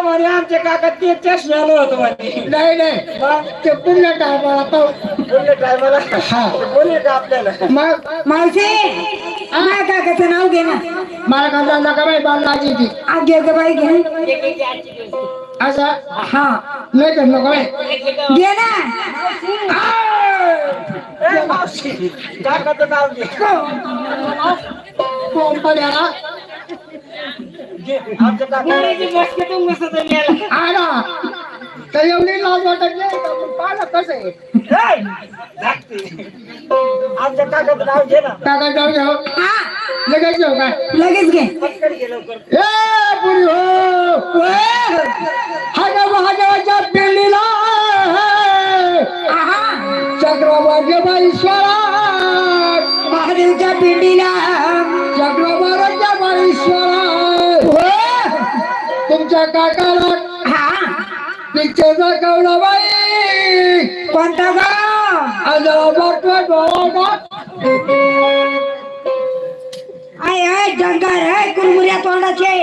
तो म्हणे आमचे काका ते चष्म्याला होतो म्हणे. नाही नाही. ते पुण्य टायमाला तो बोलले टायमाला? हा. बोलले का आपल्याला? मग मावशी माझ्या काकाचं नाव घे ना. मला का झालं का बाई बालाजी ती. आगे ग बाई घे. असं? हा. नाही तर नको बाई. घे ना. ए, मावशी काकाचं नाव घे. कोण पड्याला घे. आमच्या काका हा ना तर एवढी लाज वाटत नाही का? मग पाहा कसं आहे. आमच्या काकाचं नाव घे ना. काका जाऊ हा. लगेच घेऊ काय लगेच घे. पटकन घे लवकर. ए पुरी हो. हजब हजबाच्या पिंडीला. आहा. चक्रवर्ती तुमच्या काकाला. पिक्चरचा कवडा बाई. कोणता ग? आय आय डंगर कुरमुऱ्या तोंडाचे.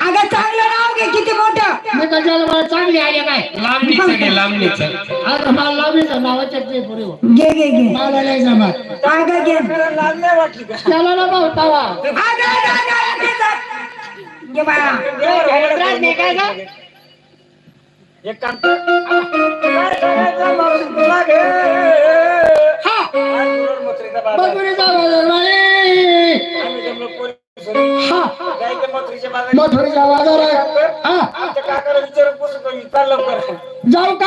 अगं चांगलं नाव घे किती मोठं. कशाला मला चांगली आली काय लांबणीचं घे लांबणीचं. आता मला लावीचं नावाच्यात नाही पुरी हो. घे घे घे. मला नाही जमत. अगं घे त्याला लाज नाही वाटली का? त्याला ना भाऊ तवा. अगं, अगं, अगं, घे जा. घे बाळा. कर. काय घे. हा. आज मथुरेचा बाजार. मथुरीचा बाजार बाई आम्ही जमलो पोरी सोरी. हा जायचं मथुरेच्या बाजार आहे. हा. आमच्या काकाला विचारून पुस्तक मी चाललो कर जाऊ का?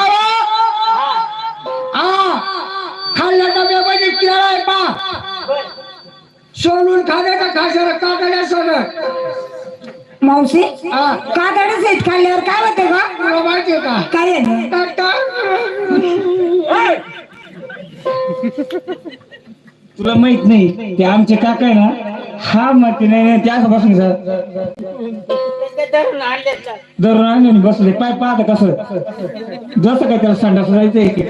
हा. खाल्ल्या डब्यामध्ये केळं आहे पा सोलून खाण्याचा खाशाला काटाड्या सगळं? मावशी हा. कातडच आहेत खाल्ल्यावर. काय होते ग तुला माहिती आहे का? काय आहे? तुला माहीत नाही ते आमचे काका आहे ना? हा मग नाही नाही, ते असं बसून धरून आणले आणि बसले पाय पाहता कसं? जसं काय त्याला संडास जायचंय की.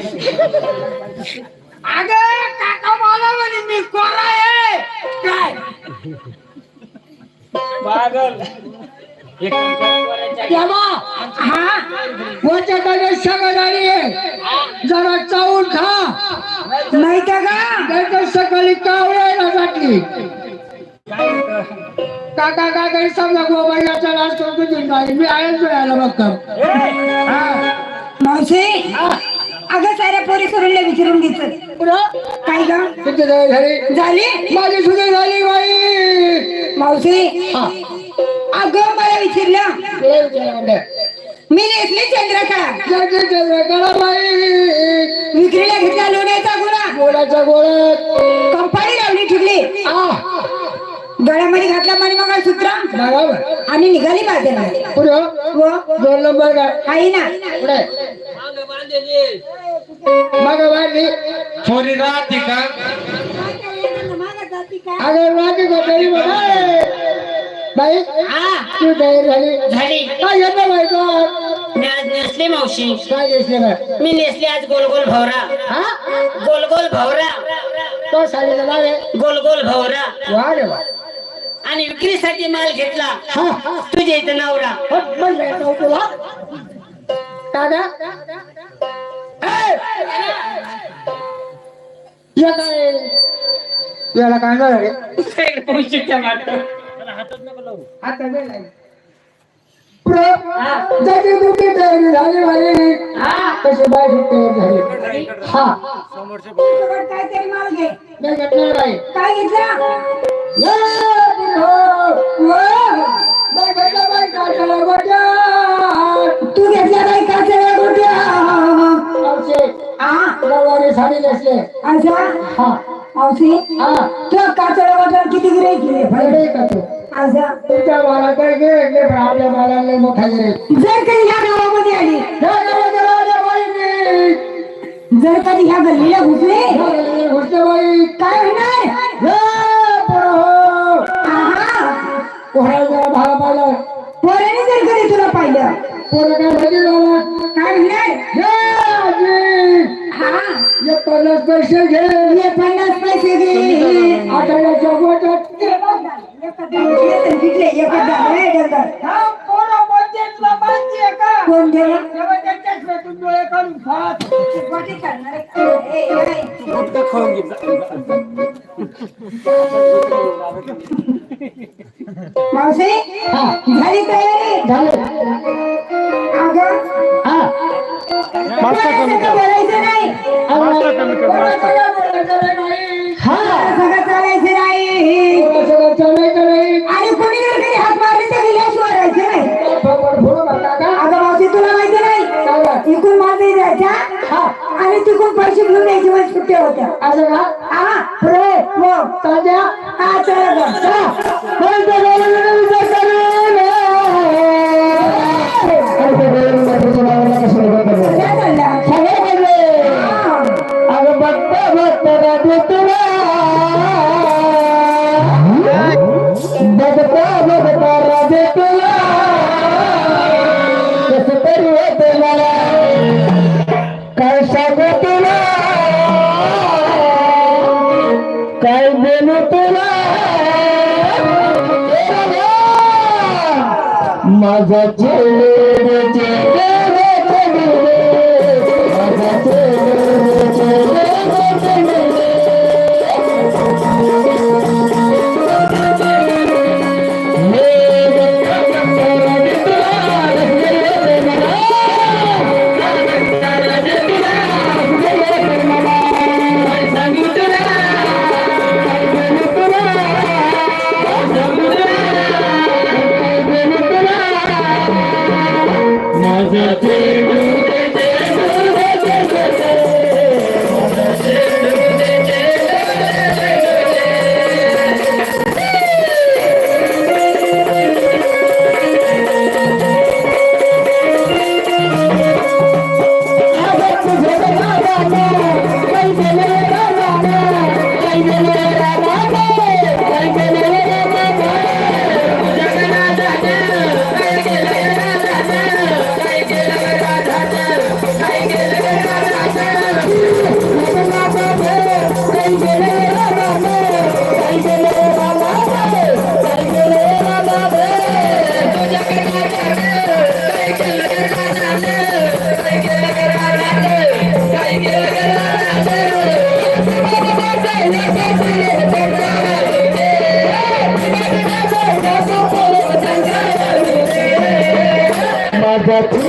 अगं काका मला म्हणे मी कोरा आहे. काय? पागल. एक हा? सगळं गाडी आहे. जरा चावून खा. नाही तर सकाळी कावळ्याला काय होतं? काका काका समजा गोबाईचा लाच करतो जिंकाळी मी आहेच मिळाला बघतो. हा. मावशी अगं साऱ्या पोरी सोडून विचारून पुढं? काय किती झाली? झाली? माझी सुद्धा झाली बाई. मावशी अगं मला विचारलं. मी नेसली चंद्रका जगदी जगदी करा बाई. विक्रीला घेतला लोण्याचा गुरा गोळ्याच्या गोळ्यात कंपाणी लावली ठिकली. गळ्यामध्ये घातला मणी मग सूत्र बरोबर आणि निघाली बाजारला पुढं? व? दोन नंबर काय काही ना पुढे. मग वाढली. थोडी राहते का? अगं बाई तू तयार झाली. झाली. काय घेतलं बाई तो? मी आज नेसले मावशी. काय घेतलं बाई? मी नेसले आज गोल गोल भवरा. हा? गोल गोल भवरा. तो गोल गोल भवरा. वा आणि विक्रीसाठी माल घेतला. हा हा. तुझ्या इथं नवरा. तुला दादा. ए! ये काय? याला काय झालं रे? नाही तुमची तयारी झाली तशी तयार झाली? हा. नाही घेतलं काय घेतला? ये. तू घेतला बाई काचेल्या गोट्या? रविवारी साडी नेसले असा हा. मावशी तू काचेल्या गोट्या किती गिरे केले? बरं. का तू असा तुमच्या पण आपल्या मोठा जर कधी ह्या गावामध्ये आली जर कधी ह्या गल्लीला घुसले काय होणार? पाहिलं काय हा पन्नास पैसे घे. ये पन्नास पैसे आठवड्याच्या झालं डंगर पोरं बोलते तुला माहिती आहे का? कोण गेला तेव्हा त्यांच्या चष्म्यातून डोळे काढून खात. वाटी करणार आहे. ए, ए, ए. गुटखा खाऊन घे. जा, जा. मावशी झाली तयारी? झालं. मास्टर कमी असं कर. बोलायचं नाही मास्टर कमी कर मास्टर. हा. सगळं चालायचं नाही पोरं सगळं चालायचं नाही आणि कोणी जर काही हात मारले तर गिलास वरायचं नाही. थोपड फोडू नका का अगं मावशी तुला माहिती नाही? इकून मागे जायच्या हा. आणि तिकून पैसे घेऊन यायची म्हणजे सुट्ट्या होत्या. असं का? हा. पुढे हो. हा चला अगं बघता तुला बघता बघता राहते तुला कसं तरी होते मला. काय सांगू तुला? काय बोलू तुला? माझा चेहरे Merci.